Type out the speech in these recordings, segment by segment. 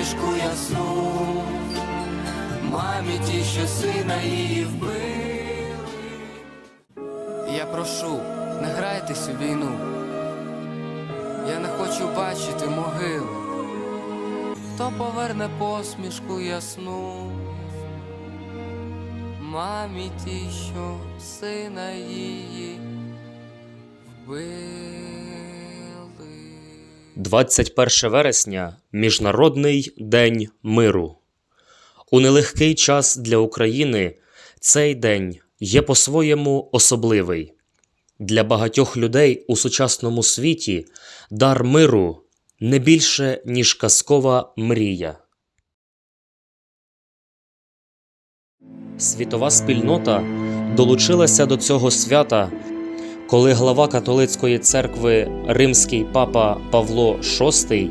посмішку ясну, мамі ті, що сина її вбили. Я прошу, не грайтесь у війну. Я не хочу бачити могил. Хто поверне посмішку ясну? Мамі ті, що сина її вбили. 21 вересня Міжнародний день миру. У нелегкий час для України цей день є по-своєму особливий. Для багатьох людей у сучасному світі дар миру не більше, ніж казкова мрія. Світова спільнота долучилася до цього свята коли глава католицької церкви Римський папа Павло VI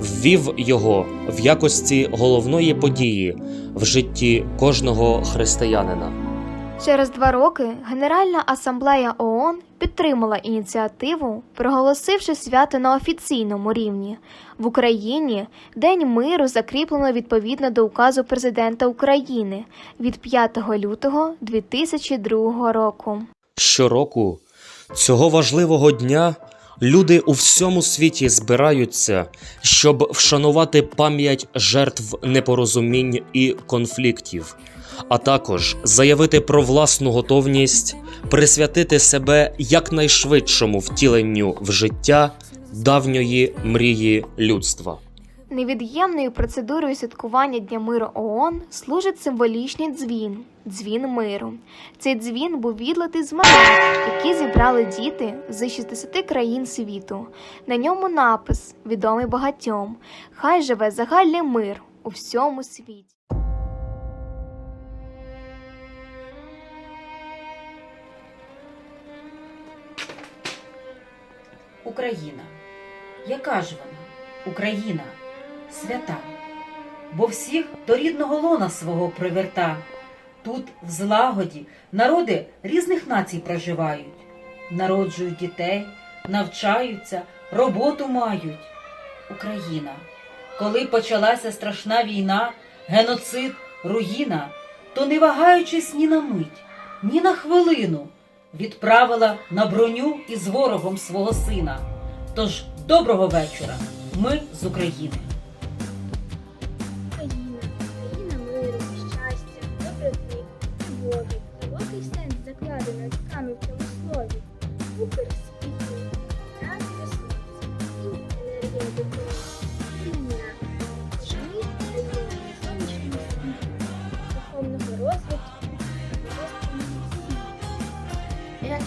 ввів його в якості головної події в житті кожного християнина. Через два роки Генеральна асамблея ООН підтримала ініціативу, проголосивши свято на офіційному рівні. В Україні День миру закріплено відповідно до указу президента України від 5 лютого 2002 року. Щороку цього важливого дня люди у всьому світі збираються, щоб вшанувати пам'ять жертв непорозумінь і конфліктів, а також заявити про власну готовність присвятити себе якнайшвидшому втіленню в життя давньої мрії людства. Невід'ємною процедурою святкування Дня миру ООН служить символічний дзвін дзвін миру. Цей дзвін був відлитий з монет, які зібрали діти з 60 країн світу. На ньому напис, відомий багатьом: Хай живе загальний мир у всьому світі. Україна. Яка ж вона? Україна свята, бо всіх до рідного лона свого приверта. Тут, в злагоді, народи різних націй проживають, народжують дітей, навчаються, роботу мають. Україна. Коли почалася страшна війна, геноцид, руїна, то не вагаючись ні на мить, ні на хвилину, відправила на броню із ворогом свого сина. Тож доброго вечора, ми з України.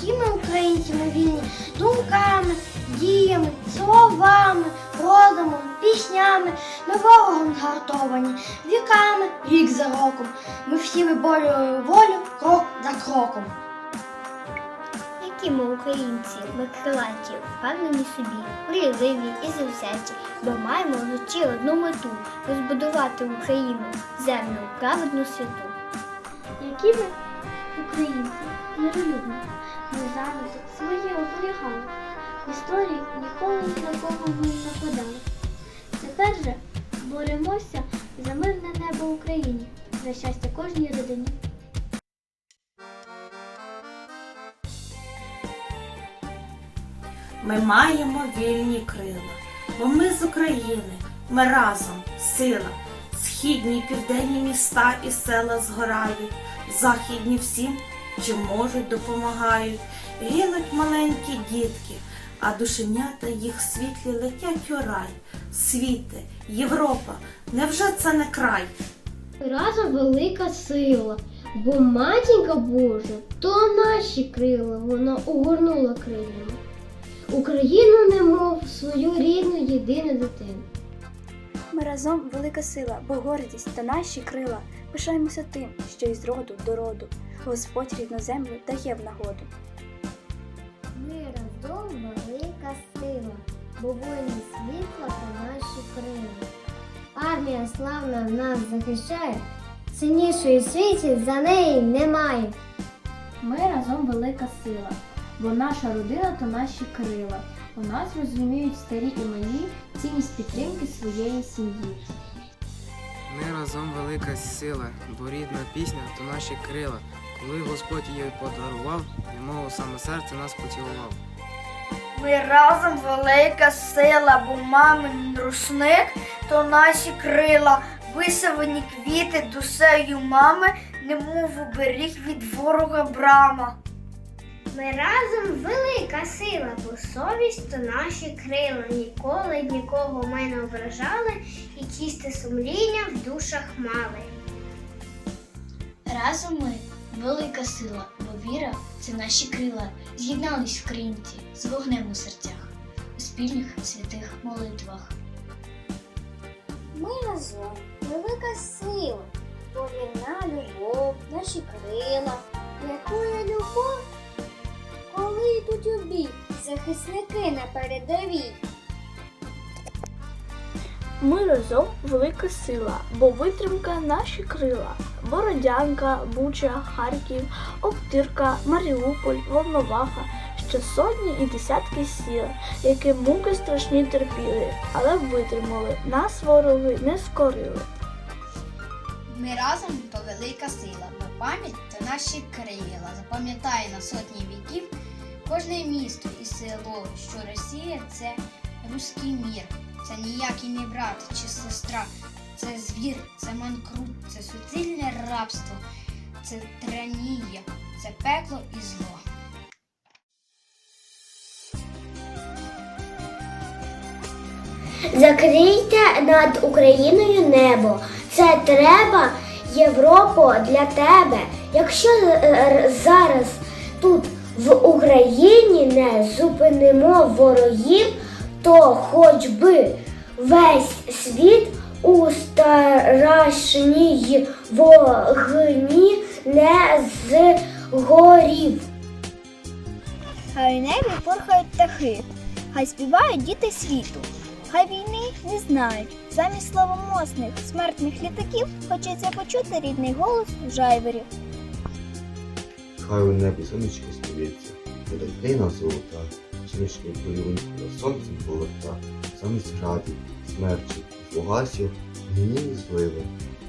Які ми українці ми вільні думками, діями, словами, розумом, піснями, ми ворогом згартовані, віками, рік за роком. Ми всі виборюємо волю крок за кроком. Які ми українці, ми крилаті, впевнені собі, мрійливі і завзяті, бо маємо в житті одну мету розбудувати Україну, землю праведну святу. Які ми українці, миролюбні, ми завжди своє оберігали. Історії ніколи ні на кого не нападали. Тепер же боремося за мирне небо Україні, за щастя кожній родині. Ми маємо вільні крила, бо ми з України, ми разом, сила. Східні південні міста і села згорають, західні всім, чим можуть, допомагають. Гинуть маленькі дітки, а душенята їх світлі летять у рай. Світи, Європа, невже це не край? Разом велика сила, бо матінка Божа, то наші крила вона огорнула крилами. Україну немов свою рідну єдину дитину. Ми разом велика сила, бо гордість та наші крила. Пишаємося тим, що із роду до роду Господь рідну землю дає в нагоду. Ми разом велика сила, бо воїни світла та наші крила. Армія славна нас захищає, сильнішої в світі за неї немає. Ми разом велика сила, бо наша родина то наші крила. У нас розуміють старі і малі цінність підтримки своєї сім'ї. Ми разом велика сила, бо рідна пісня то наші крила. Коли Господь її подарував, немов саме серце нас поцілував. Ми разом велика сила, бо мамин рушник то наші крила. Висавані квіти душею мами, немов оберіг від ворога брама. Ми разом велика сила, бо совість то наші крила. Ніколи нікого ми не ображали і чисте сумління в душах мали. Разом ми велика сила, бо віра це наші крила. З'єднались в українці з вогнем у серцях, у спільних святих молитвах. Ми разом велика сила, бо вірна любов, наші крила. Рятує любов, коли йдуть у бій, захисники на передовій. Ми разом велика сила, бо витримка наші крила. Бородянка, Буча, Харків, Охтирка, Маріуполь, Волноваха, ще сотні і десятки сіл, які муки страшні терпіли, але витримали, нас вороги не скорили. Ми разом то велика сила, бо пам'ять то наші крила. Запам'ятає на сотні віків кожне місто і село, що Росія це руський мір. Це ніякий не брат чи сестра, це звір, це манкрут, це суцільне рабство, це тиранія, це пекло і зло. Закрийте над Україною небо. Це треба, Європо, для тебе. Якщо е, е, зараз тут в Україні не зупинимо ворогів, то хоч би весь світ у страшній вогні не згорів. Хай у небі порхають птахи, хай співають діти світу. Хай війни не знають. Замість славомосних смертних літаків хочеться почути рідний голос жайворів. Хай у небі сонечки сміється, країна золота, сонечки полюнку сонцем полота, замість градів, смерчів, фугасів, гнівні зливи.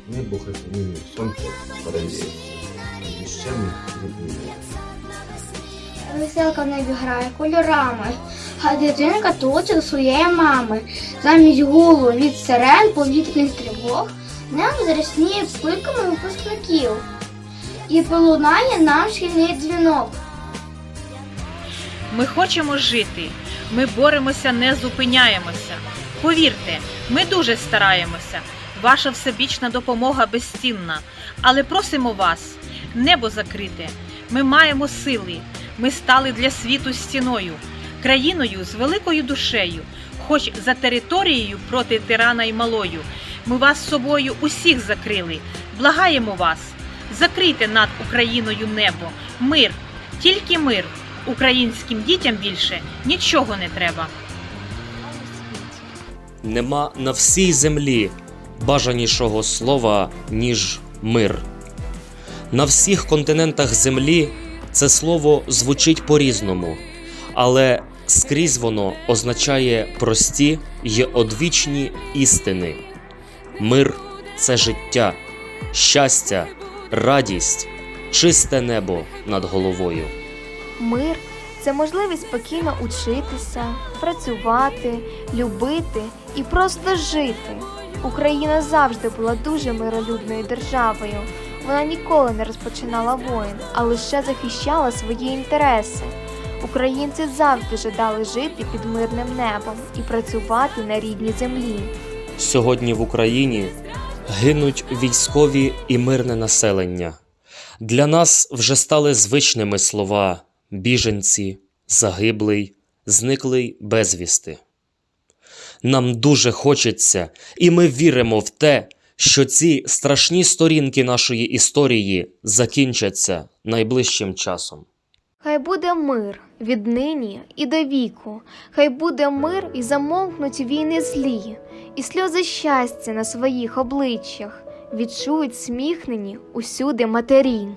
Небо хай помінює сонце переється, і ще ми любимо. Веселка в небі грає кольорами, а дитинка тується до своєї мами. Замість гулу від сирен повітряних тривог небо зрісніє пиками випускників. І полунає нам шкільний дзвінок. Ми хочемо жити, ми боремося, не зупиняємося. Повірте, ми дуже стараємося. Ваша всебічна допомога безцінна. Але просимо вас, небо закрите. Ми маємо сили. Ми стали для світу стіною, країною з великою душею, хоч за територією проти тирана й малою. Ми вас з собою усіх закрили. Благаємо вас, закрийте над Україною небо, мир, тільки мир. Українським дітям більше нічого не треба. Нема на всій землі бажанішого слова, ніж мир. На всіх континентах землі це слово звучить по-різному, але скрізь воно означає прості й одвічні істини. Мир це життя, щастя, радість, чисте небо над головою. Мир це можливість спокійно учитися, працювати, любити і просто жити. Україна завжди була дуже миролюбною державою. Вона ніколи не розпочинала воїн, а лише захищала свої інтереси. Українці завжди жадали жити під мирним небом і працювати на рідній землі. Сьогодні в Україні гинуть військові і мирне населення. Для нас вже стали звичними слова біженці, загиблий, зниклий безвісти. Нам дуже хочеться, і ми віримо в те, що ці страшні сторінки нашої історії закінчаться найближчим часом. Хай буде мир віднині і до віку, хай буде мир і замовкнуть війни злі, і сльози щастя на своїх обличчях відчують сміхнені усюди матері.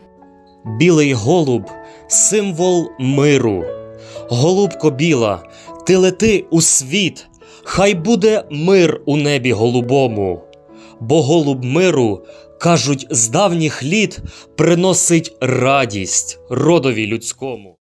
Білий голуб символ миру. Голубко біла, ти лети у світ, хай буде мир у небі голубому. бо голуб миру, кажуть, з давніх літ приносить радість родові людському.